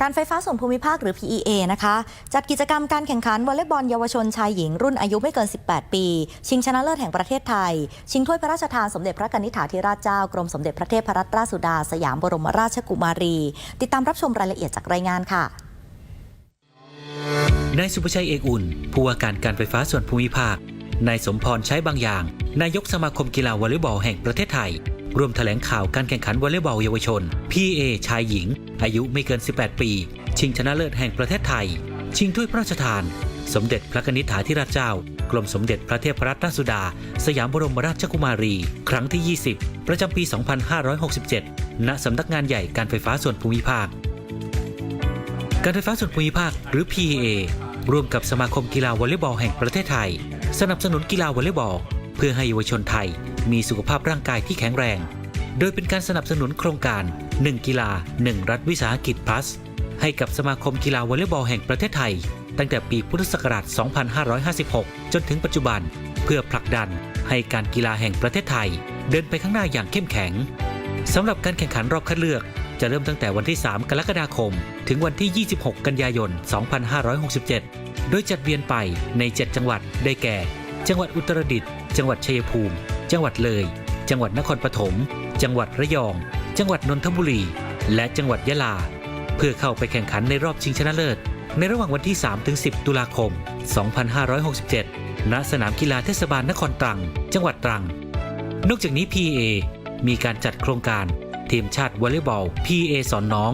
การไฟฟ้าส่วนภูมิภาคหรือ PEA นะคะ จัดกิจกรรมการแข่งขันวอลเลย์บอลเยาวชนชายหญิงรุ่นอายุไม่เกิน 18 ปี ชิงชนะเลิศแห่งประเทศไทย ชิงถ้วยพระราชทานสมเด็จพระกนิษฐาธิราชเจ้ากรมสมเด็จพระเทพรัตนราชสุดา สยามบรมราชกุมารี ติดตามรับชมรายละเอียดจากรายงานค่ะนายสุภชัยเอกอุ่นผู้ว่าการการไฟฟ้าส่วนภูมิภาคนายสมพรใช้บางอย่าง นายกสมาคมกีฬาวอลเลย์บอลแห่งประเทศไทย ร่วมแถลงข่าวการแข่งขันวอลเลย์บอลเยาวชน PA ชายหญิง อายุไม่เกิน 18 ปี ชิงชนะเลิศแห่งประเทศไทย ชิงถ้วยพระราชทาน สมเด็จพระนิษฐาธิราชเจ้า กรมสมเด็จพระเทพรัตนราชสุดา สยามบรมราชกุมารี ครั้งที่ 20 ประจำปี 2567 ณสำนักงานใหญ่การไฟฟ้าส่วนภูมิภาค การไฟฟ้าส่วนภูมิภาคหรือ PA ร่วมกับสมาคมกีฬาวอลเลย์บอลแห่งประเทศไทย สนับสนุนกีฬาวอลเลย์บอล เพื่อให้เยาวชนไทยมีสุขภาพร่างกายที่แข็งแรง โดยเป็นการสนับสนุนโครงการ 1 กีฬา 1 รัฐวิสาหกิจ plus ให้กับสมาคมกีฬาวอลเลย์บอลแห่งประเทศไทย ตั้งแต่ปีพุทธศักราช 2556 จนถึงปัจจุบัน เพื่อผลักดันให้การกีฬาแห่งประเทศไทย เดินไปข้างหน้าอย่างเข้มแข็งสำหรับการแข่งขันรอบคัดเลือก จะเริ่มตั้งแต่วันที่ 3 กรกฎาคม ถึงวันที่ 26 กันยายน 2567 โดยจัดเวียนไปใน 7 จังหวัดได้แก่ จังหวัดอุตรดิตถ์จังหวัดชัยภูมิ จังหวัดเลย จังหวัดนครปฐม จังหวัดระยอง จังหวัดนนทบุรี และจังหวัดยะลา เพื่อเข้าไปแข่งขันในรอบชิงชนะเลิศ ในระหว่างวันที่ 3-10 ตุลาคม 2567 ณ สนามกีฬาเทศบาลนครตรัง จังหวัดตรัง นอกจากนี้ PA มีการจัดโครงการ ทีมชาติวอลเลย์บอล PA สอนน้อง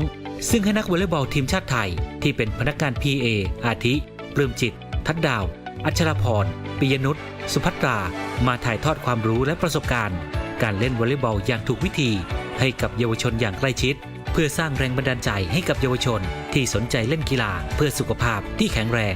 ซึ่งให้นักวอลเลย์บอลทีมชาติไทย ที่เป็นพนักงาน PA อาทิปลื้มจิต ทัดดาว อัชรพรปิยนุช สุภัตรามาถ่ายทอดความรู้และประสบการณ์ การเล่นวอลเลย์บอลอย่างถูกวิธี ให้กับเยาวชนอย่างใกล้ชิด เพื่อสร้างแรงบันดาลใจให้กับเยาวชน ที่สนใจเล่นกีฬาเพื่อสุขภาพที่แข็งแรง